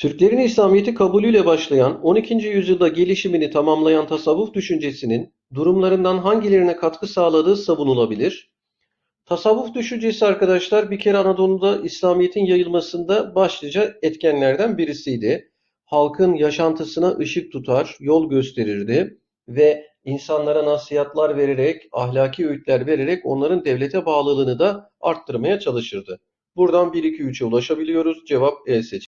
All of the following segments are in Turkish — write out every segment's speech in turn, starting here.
Türklerin İslamiyet'i kabulüyle başlayan, 12. yüzyılda gelişimini tamamlayan tasavvuf düşüncesinin durumlarından hangilerine katkı sağladığı savunulabilir? Tasavvuf düşüncesi arkadaşlar bir kere Anadolu'da İslamiyet'in yayılmasında başlıca etkenlerden birisiydi. Halkın yaşantısına ışık tutar, yol gösterirdi ve insanlara nasihatler vererek, ahlaki öğütler vererek onların devlete bağlılığını da arttırmaya çalışırdı. Buradan 1, 2, 3'e ulaşabiliyoruz. Cevap E seçeneği.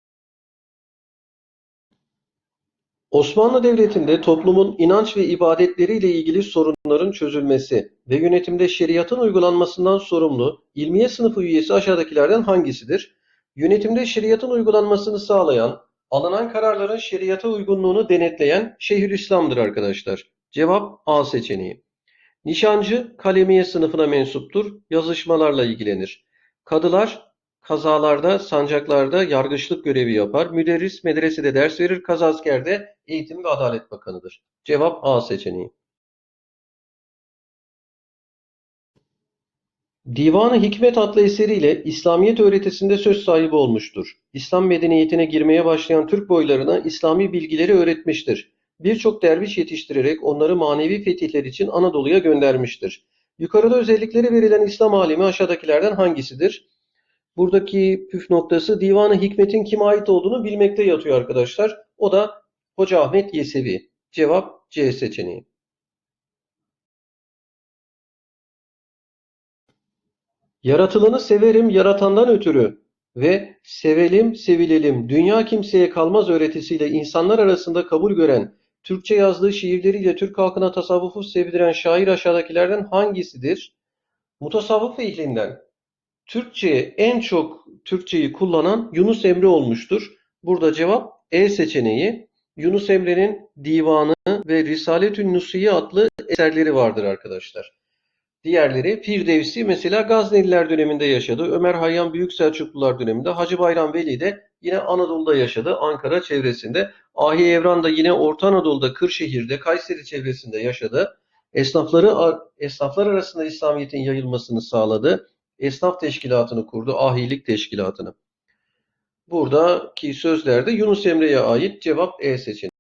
Osmanlı Devleti'nde toplumun inanç ve ibadetleriyle ilgili sorunların çözülmesi ve yönetimde şeriatın uygulanmasından sorumlu ilmiye sınıfı üyesi aşağıdakilerden hangisidir? Yönetimde şeriatın uygulanmasını sağlayan, alınan kararların şeriata uygunluğunu denetleyen Şeyhülislam'dır arkadaşlar. Cevap A seçeneği. Nişancı kalemiye sınıfına mensuptur, yazışmalarla ilgilenir. Kadılar kazalarda, sancaklarda yargıçlık görevi yapar. Müderris medresede ders verir. Kazasker de Eğitim ve Adalet Bakanıdır. Cevap A seçeneği. Divan-ı Hikmet adlı eseriyle İslamiyet öğretisinde söz sahibi olmuştur. İslam medeniyetine girmeye başlayan Türk boylarına İslami bilgileri öğretmiştir. Birçok derviş yetiştirerek onları manevi fetihler için Anadolu'ya göndermiştir. Yukarıda özellikleri verilen İslam alimi aşağıdakilerden hangisidir? Buradaki püf noktası Divan-ı Hikmet'in kime ait olduğunu bilmekte yatıyor arkadaşlar. O da Hoca Ahmet Yesevi. Cevap C seçeneği. Yaratılanı severim yaratandan ötürü ve sevelim sevilelim dünya kimseye kalmaz öğretisiyle insanlar arasında kabul gören Türkçe yazdığı şiirleriyle Türk halkına tasavvufu sevdiren şair aşağıdakilerden hangisidir? Mutasavvıf ehlinden Türkçe'ye en çok Türkçeyi kullanan Yunus Emre olmuştur. Burada cevap E seçeneği. Yunus Emre'nin Divanı ve Risaletün Nusiye adlı eserleri vardır arkadaşlar. Diğerleri Firdevsi mesela Gazneliler döneminde yaşadı. Ömer Hayyam Büyük Selçuklular döneminde. Hacı Bayram Veli de yine Anadolu'da yaşadı. Ankara çevresinde. Ahi Evran da yine Orta Anadolu'da Kırşehir'de, Kayseri çevresinde yaşadı. Esnafları esnaflar arasında İslamiyet'in yayılmasını sağladı. Esnaf teşkilatını kurdu, ahilik teşkilatını. Buradaki sözlerde Yunus Emre'ye ait cevap E seçeneği.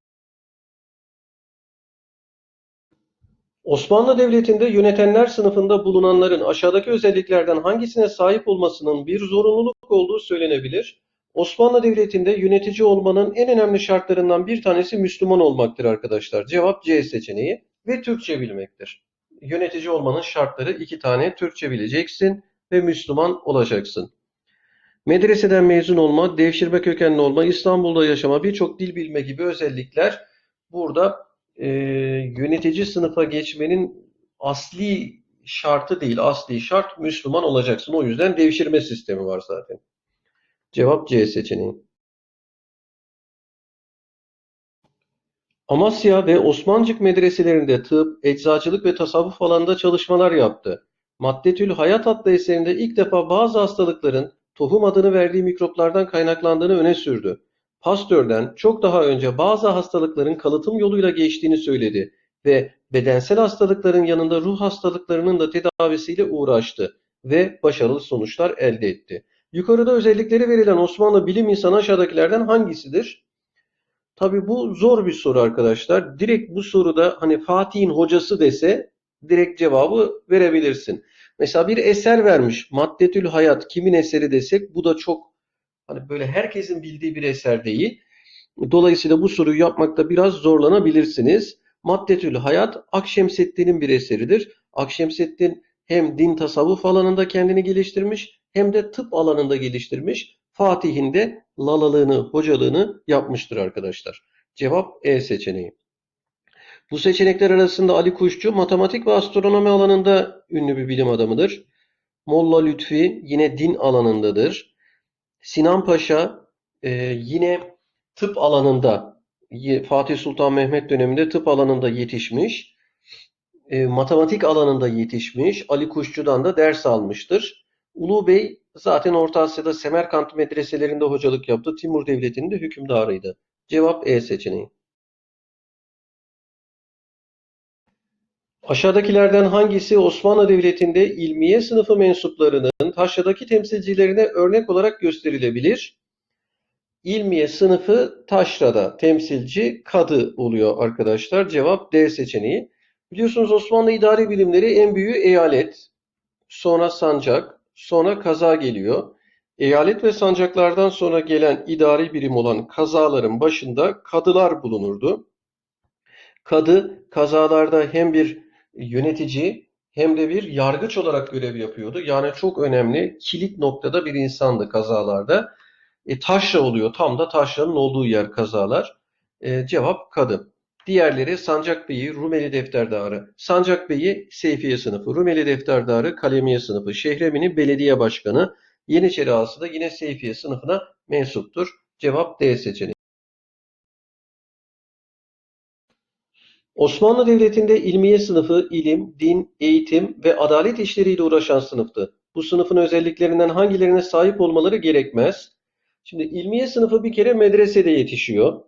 Osmanlı Devleti'nde yönetenler sınıfında bulunanların aşağıdaki özelliklerden hangisine sahip olmasının bir zorunluluk olduğu söylenebilir. Osmanlı Devleti'nde yönetici olmanın en önemli şartlarından bir tanesi Müslüman olmaktır arkadaşlar. Cevap C seçeneği ve Türkçe bilmektir. Yönetici olmanın şartları iki tane Türkçe bileceksin ve Müslüman olacaksın. Medreseden mezun olma, devşirme kökenli olma, İstanbul'da yaşama, birçok dil bilme gibi özellikler burada e, yönetici sınıfa geçmenin asli şartı değil, asli şart Müslüman olacaksın. O yüzden devşirme sistemi var zaten. Cevap C seçeneği. Amasya ve Osmancık medreselerinde tıp, eczacılık ve tasavvuf alanında çalışmalar yaptı. Maddetül Hayat adlı eserinde ilk defa bazı hastalıkların tohum adını verdiği mikroplardan kaynaklandığını öne sürdü. Pasteur'den çok daha önce bazı hastalıkların kalıtım yoluyla geçtiğini söyledi ve bedensel hastalıkların yanında ruh hastalıklarının da tedavisiyle uğraştı ve başarılı sonuçlar elde etti. Yukarıda özellikleri verilen Osmanlı bilim insanı aşağıdakilerden hangisidir? Tabi bu zor bir soru arkadaşlar. Direkt bu soruda hani Fatih'in hocası dese direkt cevabı verebilirsin. Mesela bir eser vermiş. Maddetül Hayat kimin eseri desek bu da çok hani böyle herkesin bildiği bir eser değil. Dolayısıyla bu soruyu yapmakta biraz zorlanabilirsiniz. Maddetül Hayat Akşemseddin'in bir eseridir. Akşemseddin hem din tasavvuf alanında kendini geliştirmiş hem de tıp alanında geliştirmiş. Fatih'in de lalılığını, hocalığını yapmıştır arkadaşlar. Cevap E seçeneği. Bu seçenekler arasında Ali Kuşçu matematik ve astronomi alanında ünlü bir bilim adamıdır. Molla Lütfi yine din alanındadır. Sinan Paşa e, yine tıp alanında Fatih Sultan Mehmet döneminde tıp alanında yetişmiş. E, matematik alanında yetişmiş. Ali Kuşçu'dan da ders almıştır. Ulu Bey zaten Orta Asya'da Semerkant medreselerinde hocalık yaptı. Timur Devleti'nin de hükümdarıydı. Cevap E seçeneği. Aşağıdakilerden hangisi Osmanlı Devleti'nde ilmiye sınıfı mensuplarının taşradaki temsilcilerine örnek olarak gösterilebilir? İlmiye sınıfı taşrada temsilci kadı oluyor arkadaşlar. Cevap D seçeneği. Biliyorsunuz Osmanlı idari bilimleri en büyüğü eyalet, sonra sancak, sonra kaza geliyor. Eyalet ve sancaklardan sonra gelen idari birim olan kazaların başında kadılar bulunurdu. Kadı kazalarda hem bir yönetici hem de bir yargıç olarak görev yapıyordu. Yani çok önemli kilit noktada bir insandı kazalarda. E, taşra oluyor. Tam da taşranın olduğu yer kazalar. E, cevap kadı. Diğerleri Sancak Bey'i, Rumeli Defterdarı. Sancak Bey'i Seyfiye sınıfı, Rumeli Defterdarı Kalemiye sınıfı, Şehremini Belediye Başkanı, Yeniçeri Ağası da yine Seyfiye sınıfına mensuptur. Cevap D seçeneği. Osmanlı Devleti'nde ilmiye sınıfı ilim, din, eğitim ve adalet işleriyle uğraşan sınıftı. Bu sınıfın özelliklerinden hangilerine sahip olmaları gerekmez. Şimdi ilmiye sınıfı bir kere medresede yetişiyor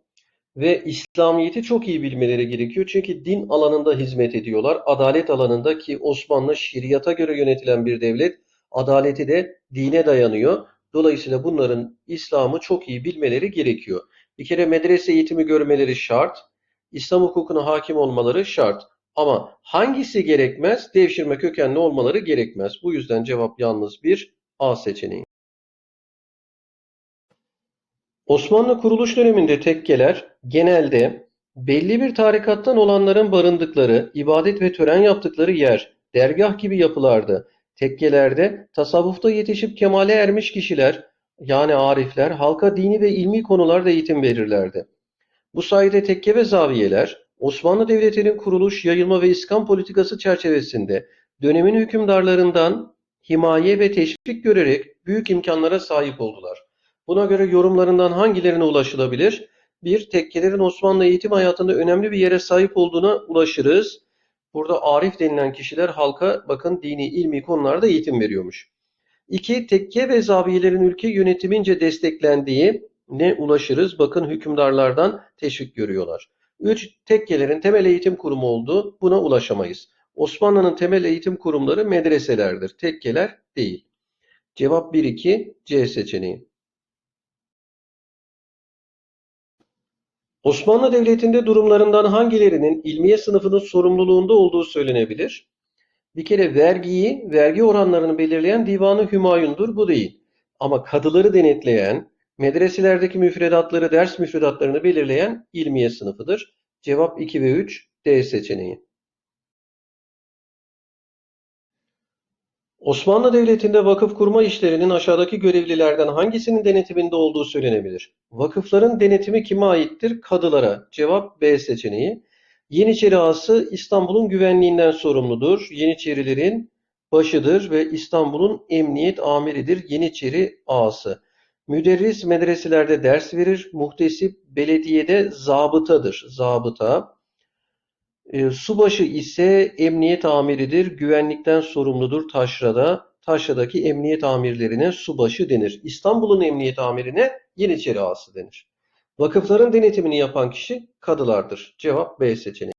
ve İslamiyet'i çok iyi bilmeleri gerekiyor. Çünkü din alanında hizmet ediyorlar. Adalet alanında ki Osmanlı şeriata göre yönetilen bir devlet, adaleti de dine dayanıyor. Dolayısıyla bunların İslam'ı çok iyi bilmeleri gerekiyor. Bir kere medrese eğitimi görmeleri şart. İslam hukukuna hakim olmaları şart. Ama hangisi gerekmez? Devşirme kökenli olmaları gerekmez. Bu yüzden cevap yalnız bir A seçeneği. Osmanlı kuruluş döneminde tekkeler genelde belli bir tarikattan olanların barındıkları, ibadet ve tören yaptıkları yer, dergah gibi yapılardı. Tekkelerde tasavvufta yetişip kemale ermiş kişiler, yani arifler, halka dini ve ilmi konularda eğitim verirlerdi. Bu sayede tekke ve zaviyeler, Osmanlı Devleti'nin kuruluş, yayılma ve iskan politikası çerçevesinde dönemin hükümdarlarından himaye ve teşvik görerek büyük imkanlara sahip oldular. Buna göre yorumlarından hangilerine ulaşılabilir? Bir, tekkelerin Osmanlı eğitim hayatında önemli bir yere sahip olduğuna ulaşırız. Burada arif denilen kişiler halka bakın dini, ilmi konularda eğitim veriyormuş. İki, tekke ve zaviyelerin ülke yönetimince desteklendiği ne ulaşırız? Bakın hükümdarlardan teşvik görüyorlar. Üç, tekkelerin temel eğitim kurumu olduğu buna ulaşamayız. Osmanlı'nın temel eğitim kurumları medreselerdir. Tekkeler değil. Cevap 1-2 C seçeneği. Osmanlı Devleti'nde durumlarından hangilerinin ilmiye sınıfının sorumluluğunda olduğu söylenebilir? Bir kere vergiyi, vergi oranlarını belirleyen Divanı Hümayun'dur. Bu değil. Ama kadıları denetleyen, medreselerdeki müfredatları, ders müfredatlarını belirleyen ilmiye sınıfıdır. Cevap 2 ve 3 D seçeneği. Osmanlı Devleti'nde vakıf kurma işlerinin aşağıdaki görevlilerden hangisinin denetiminde olduğu söylenebilir? Vakıfların denetimi kime aittir? Kadılara. Cevap B seçeneği. Yeniçeri Ağası İstanbul'un güvenliğinden sorumludur. Yeniçerilerin başıdır ve İstanbul'un emniyet amiridir Yeniçeri Ağası. Müderris medreselerde ders verir. Muhtesip belediyede zabıtadır. Zabıta. E, subaşı ise emniyet amiridir. Güvenlikten sorumludur taşrada. Taşradaki emniyet amirlerine subaşı denir. İstanbul'un emniyet amirine Yeniçeri Ağası denir. Vakıfların denetimini yapan kişi kadılardır. Cevap B seçeneği.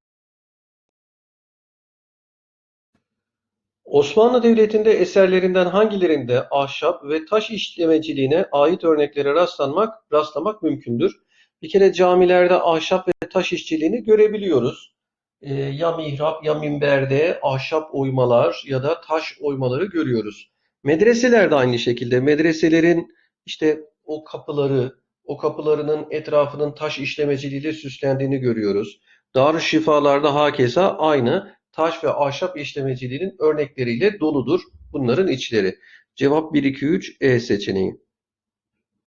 Osmanlı Devleti'nde eserlerinden hangilerinde ahşap ve taş işlemeciliğine ait örneklere rastlanmak, rastlamak mümkündür. Bir kere camilerde ahşap ve taş işçiliğini görebiliyoruz. Ee, ya mihrap ya minberde ahşap oymalar ya da taş oymaları görüyoruz. Medreselerde aynı şekilde medreselerin işte o kapıları, o kapılarının etrafının taş işlemeciliğiyle süslendiğini görüyoruz. Darüşşifalarda hakeza aynı taş ve ahşap işlemeciliğinin örnekleriyle doludur bunların içleri. Cevap 1, 2, 3 E seçeneği.